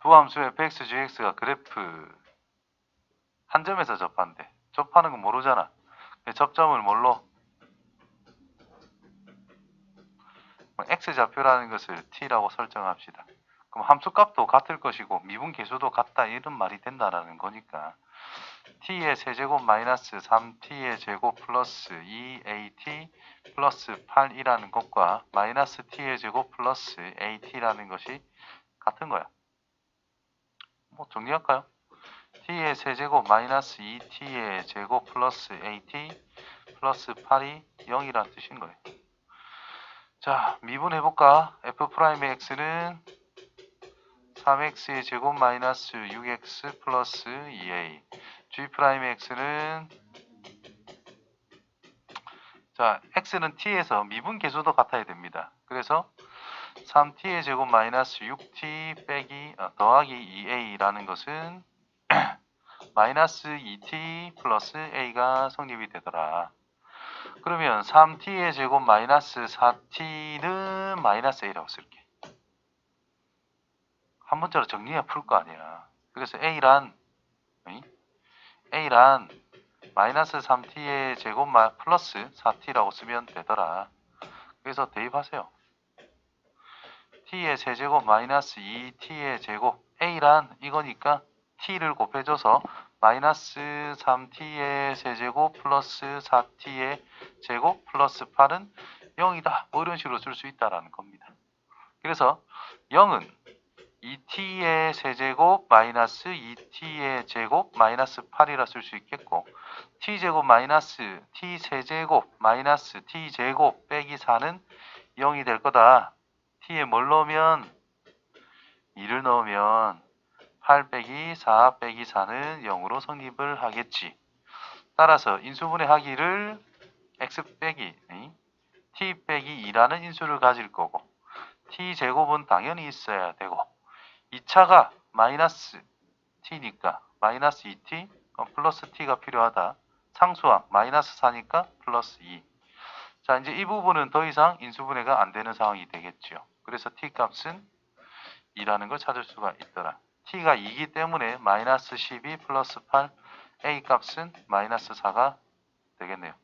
두 함수 fx, gx가 그래프 한 점에서 접한대. 접하는 건 모르잖아. 접점을 뭘로? 뭐 x 좌표라는 것을 t라고 설정합시다. 그럼 함수값도 같을 것이고 미분 계수도 같다 이런 말이 된다라는 거니까 t의 세제곱 마이너스 3t의 제곱 플러스 2at 플러스 8이라는 것과 마이너스 t의 제곱 플러스 at라는 것이 같은 거야. 뭐 정리할까요? t의 세제곱 마이너스 2t의 제곱 플러스 at 플러스 8이 0이란 뜻인 거예요. 자, 미분해볼까? f'의 x는 3x의 제곱 마이너스 6x 플러스 2a g'의 x는 자, x는 t에서 미분 계수도 같아야 됩니다. 그래서 3t의 제곱 마이너스 6t 빼기 어, 더하기 2a라는 것은 마이너스 2t 플러스 a가 성립이 되더라. 그러면 3t의 제곱 마이너스 4t는 마이너스 a라고 쓸게. 한 문자로 정리해 풀 거 아니야. 그래서 a란 a란 마이너스 3t의 제곱 마 플러스 4t라고 쓰면 되더라. 그래서 대입하세요. T의 세제곱 마이너스 2t의 제곱 a란 이거니까 t를 곱해줘서 마이너스 3t의 세제곱 플러스 4t의 제곱 플러스 8은 0이다. 뭐 이런 식으로 쓸 수 있다라는 겁니다. 그래서 0은 2t의 세제곱 마이너스 2t의 제곱 마이너스 8이라 쓸 수 있겠고 t제곱 마이너스 t 세제곱 마이너스 t제곱 빼기 4는 0이 될 거다. T에 뭘 넣으면 2를 넣으면 8 빼기 4 빼기 4는 0으로 성립을 하겠지. 따라서 인수분해 하기를 x 빼기 이? t 빼기 2라는 인수를 가질 거고 t 제곱은 당연히 있어야 되고 2차가 마이너스 t니까 마이너스 2t 그럼 플러스 t가 필요하다. 상수항 마이너스 4니까 플러스 2. 자 이제 이 부분은 더 이상 인수분해가 안 되는 상황이 되겠죠. 그래서 t 값은 2라는 걸 찾을 수가 있더라. t가 2이기 때문에 마이너스 12 플러스 8 a 값은 마이너스 4가 되겠네요.